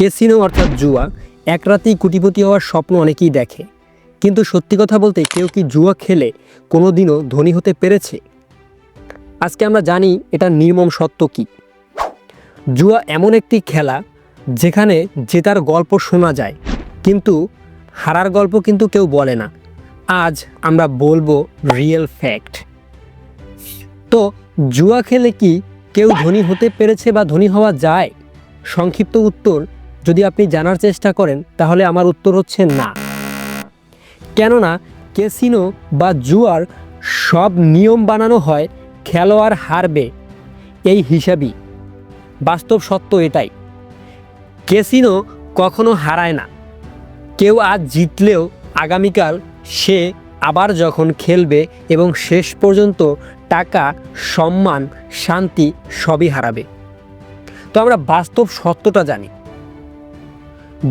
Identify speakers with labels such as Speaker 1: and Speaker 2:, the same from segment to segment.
Speaker 1: Casino অর্থাৎ জুয়া এক রাতেই কুটিপতি হওয়ার স্বপ্ন অনেকেই দেখে। কিন্তু সত্যি কথা বলতে কেউ কি জুয়া খেলে কোনো দিনও ধনী হতে পেরেছে? আজকে আমরা জানি এটা নির্মম সত্য কি। জুয়া এমন একটি খেলা যেখানে জেতার গল্প শোনা যায়, কিন্তু হারার গল্প কিন্তু কেউ বলে না। আজ আমরা বলব রিয়েল ফ্যাক্ট তো জুয়া খেলে কি কেউ ধনী হতে পেরেছে বা ধনী হওয়া যায়? সংক্ষিপ্ত উত্তর যদি আপনি জানার চেষ্টা করেন, তাহলে আমার উত্তর হচ্ছে না। কেননা, ক্যাসিনো বা জুয়ার সব নিয়ম বানানো হয়, খেলোয়াড় হারবে। এই হিসাবই। বাস্তব সত্য এটাই। ক্যাসিনো কখনো হারায় না। কেউ আজ জিতলেও আগামীকাল সে আবার যখন খেলবে এবং শেষ পর্যন্ত টাকা, সম্মান, শান্তি সবই হারাবে। তো আমরা বাস্তব সত্যটা জানি।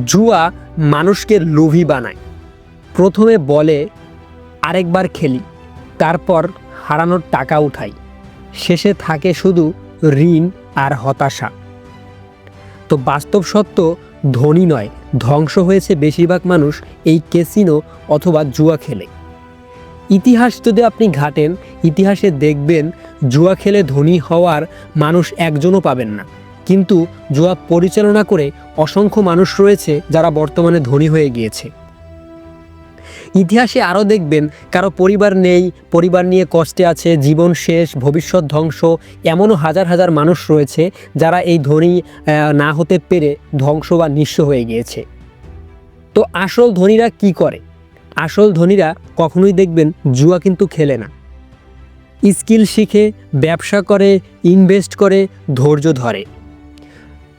Speaker 1: জুয়া মানুষকে লোভী বানায়। প্রথমে বলে, আরেকবার খেলি। তারপর হারানোর টাকা উঠাই। শেষে থাকে শুধু ঋণ আর হতাশা। তো বাস্তব সত্য, ধনী নয়, ধ্বংস হয়েছে বেশিরভাগ মানুষ এই কেসিনো অথবা জুয়া খেলে। ইতিহাস যদি আপনি ঘাটেন, ইতিহাসে দেখবেন জুয়া খেলে ধনী হওয়ার মানুষ একজনও পাবেন না। কিন্তু জুয়া পরিচালনা করে অসংখ্য মানুষ রয়েছে যারা বর্তমানে ধনী হয়ে গিয়েছে। ইতিহাসে আরও দেখবেন, কারও পরিবার নেই, পরিবার নিয়ে কষ্টে আছে, জীবন শেষ, ভবিষ্যৎ ধ্বংস, এমনও হাজার হাজার মানুষ রয়েছে যারা এই ধনী না হতে পেরে ধ্বংস বা নিঃস্ব হয়ে গিয়েছে। তো আসল ধনীরা কি করে? আসল ধনীরা কখনোই দেখবেন জুয়া কিন্তু খেলে না। স্কিল শিখে, ব্যবসা করে, ইনভেস্ট করে, ধৈর্য ধরে।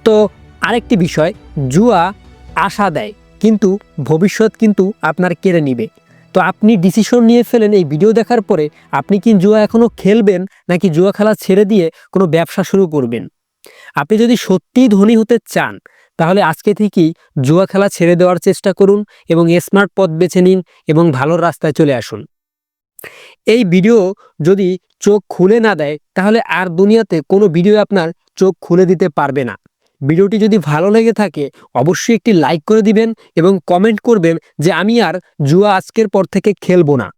Speaker 1: তো আরেকটি বিষয়, জুয়া আশা দেয়, কিন্তু ভবিষ্যৎ কিন্তু আপনার কেড়ে নিবে। তো আপনি ডিসিশন নিয়ে ফেলেন এই ভিডিও দেখার পরে, আপনি কি জুয়া এখনও খেলবেন, নাকি জুয়া খেলা ছেড়ে দিয়ে কোনো ব্যবসা শুরু করবেন? আপনি যদি সত্যিই ধনী হতে চান, তাহলে আজকে থেকেই জুয়া খেলা ছেড়ে দেওয়ার চেষ্টা করুন এবং স্মার্ট পথ বেছে নিন এবং ভালো রাস্তায় চলে আসুন। এই ভিডিও যদি চোখ খুলে না দেয়, তাহলে আর দুনিয়াতে কোনো ভিডিও আপনার চোখ খুলে দিতে পারবে না। ভিডিওটি যদি ভালো লেগে থাকে, অবশ্যই একটি লাইক করে দিবেন এবং কমেন্ট করবেন যে আমি আর জুয়া আজকের পর থেকে খেলব না।